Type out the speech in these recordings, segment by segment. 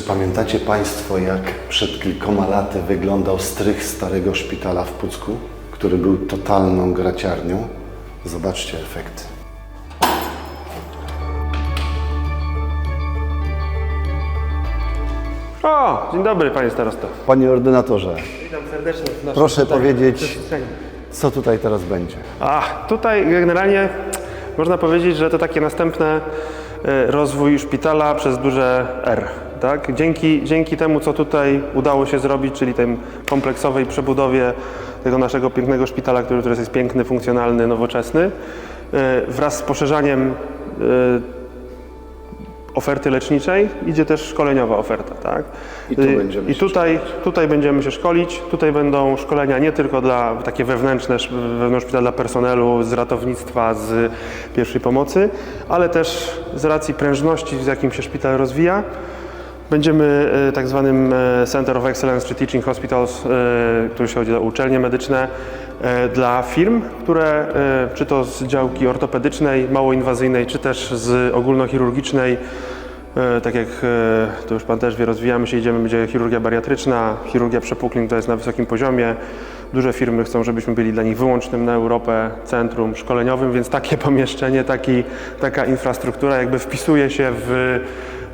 Czy pamiętacie Państwo, jak przed kilkoma laty wyglądał strych starego szpitala w Pucku, który był totalną graciarnią? Zobaczcie efekty. O, dzień dobry panie starosto. Panie ordynatorze, Witam serdecznie. w naszym Proszę tutaj powiedzieć- przestrzeni. co tutaj teraz będzie? A, tutaj generalnie można powiedzieć, że to takie następne e, rozwój szpitala przez duże R. Tak? Dzięki, dzięki temu, co tutaj udało się zrobić, czyli tej kompleksowej przebudowie tego naszego pięknego szpitala, który teraz jest piękny, funkcjonalny, nowoczesny, e, wraz z poszerzaniem e, oferty leczniczej idzie też szkoleniowa oferta, tak? I tu Y, będziemy I tutaj, tutaj będziemy się szkolić. Tutaj będą szkolenia nie tylko dla takie wewnętrzne, wewnątrz szpitala dla personelu, z ratownictwa, z pierwszej pomocy, ale też z racji prężności, z jakim się szpital rozwija. Będziemy e, tak zwanym e, Center of Excellence czy Teaching Hospitals, e, który się chodzi o uczelnie medyczne, dla firm, które czy to z działki ortopedycznej, małoinwazyjnej, czy też z ogólnochirurgicznej, tak jak to już Pan też wie, rozwijamy się, idziemy, będzie chirurgia bariatryczna, chirurgia przepuklin, to jest na wysokim poziomie. Duże firmy chcą, żebyśmy byli dla nich wyłącznym na Europę centrum szkoleniowym, więc takie pomieszczenie, taki, taka infrastruktura jakby wpisuje się w,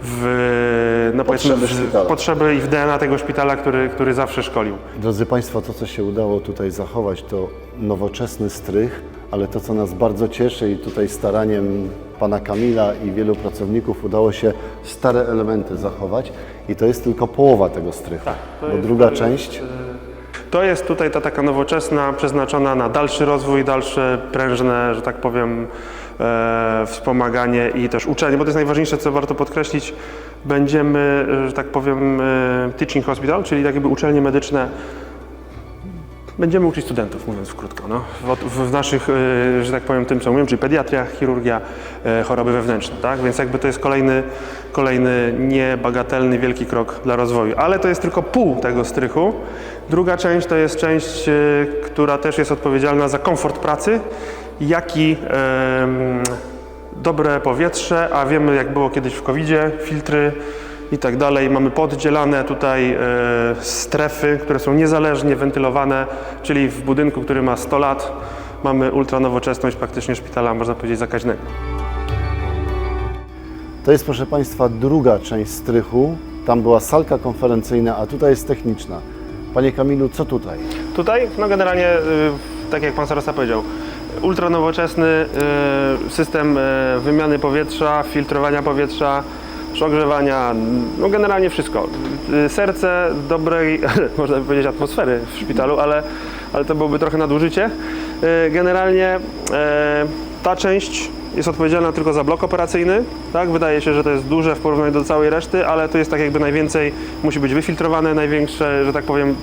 w, no Potrzeby w potrzeby i w DNA tego szpitala, który, który zawsze szkolił. Drodzy Państwo, to co się udało tutaj zachować to nowoczesny strych, ale to co nas bardzo cieszy i tutaj staraniem Pana Kamila i wielu pracowników udało się stare elementy zachować i to jest tylko połowa tego strychu, Tak, to bo jest- druga to jest, część To jest tutaj ta taka nowoczesna, przeznaczona na dalszy rozwój, dalsze prężne, że tak powiem, e, wspomaganie i też uczenie, bo to jest najważniejsze, co warto podkreślić. Będziemy, e, że tak powiem, e, teaching hospital, czyli tak jakby uczelnie medyczne. Będziemy uczyć studentów, mówiąc krótko, no. w, w, naszych, e, że tak powiem, tym co umiem, czyli pediatria, chirurgia, e, choroby wewnętrzne, tak? Więc jakby to jest kolejny, kolejny niebagatelny, wielki krok dla rozwoju. Ale to jest tylko pół tego strychu. Druga część to jest część, e, która też jest odpowiedzialna za komfort pracy, jak i dobre powietrze, a wiemy jak było kiedyś w COVID-zie, filtry i tak dalej. Mamy poddzielane tutaj e, strefy, które są niezależnie wentylowane, czyli w budynku, który ma 100 lat, mamy ultranowoczesność praktycznie szpitala, można powiedzieć, zakaźnego. to jest proszę Państwa druga część strychu. Tam była salka konferencyjna, a tutaj jest techniczna. Panie Kamilu, co tutaj? Tutaj, no generalnie, y, tak jak Pan starosta powiedział, ultranowoczesny y, system y, wymiany powietrza, filtrowania powietrza, ogrzewania, no generalnie wszystko. Y, Serce dobrej, można by powiedzieć, atmosfery w szpitalu, ale, ale to byłoby trochę nadużycie. Generalnie ta część jest odpowiedzialna tylko za blok operacyjny. Tak? Wydaje się, że to jest duże w porównaniu do całej reszty, ale to jest tak jakby najwięcej musi być wyfiltrowane, największe, że tak powiem,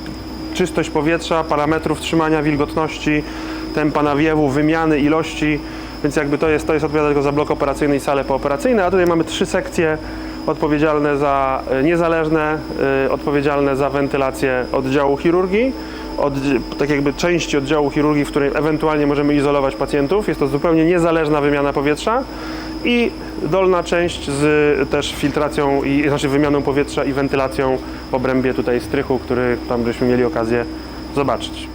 czystość powietrza, parametrów trzymania wilgotności, tempa nawiewu, wymiany, ilości, więc jakby to jest, to jest odpowiedzialne tylko za blok operacyjny i sale pooperacyjne, a tutaj mamy trzy sekcje odpowiedzialne za e, niezależne, e, odpowiedzialne za wentylację oddziału chirurgii, od, tak jakby części oddziału chirurgii, w której ewentualnie możemy izolować pacjentów. Jest to zupełnie niezależna wymiana powietrza i dolna część z też filtracją, i, znaczy wymianą powietrza i wentylacją w obrębie tutaj strychu, który tam żeśmy mieli okazję zobaczyć.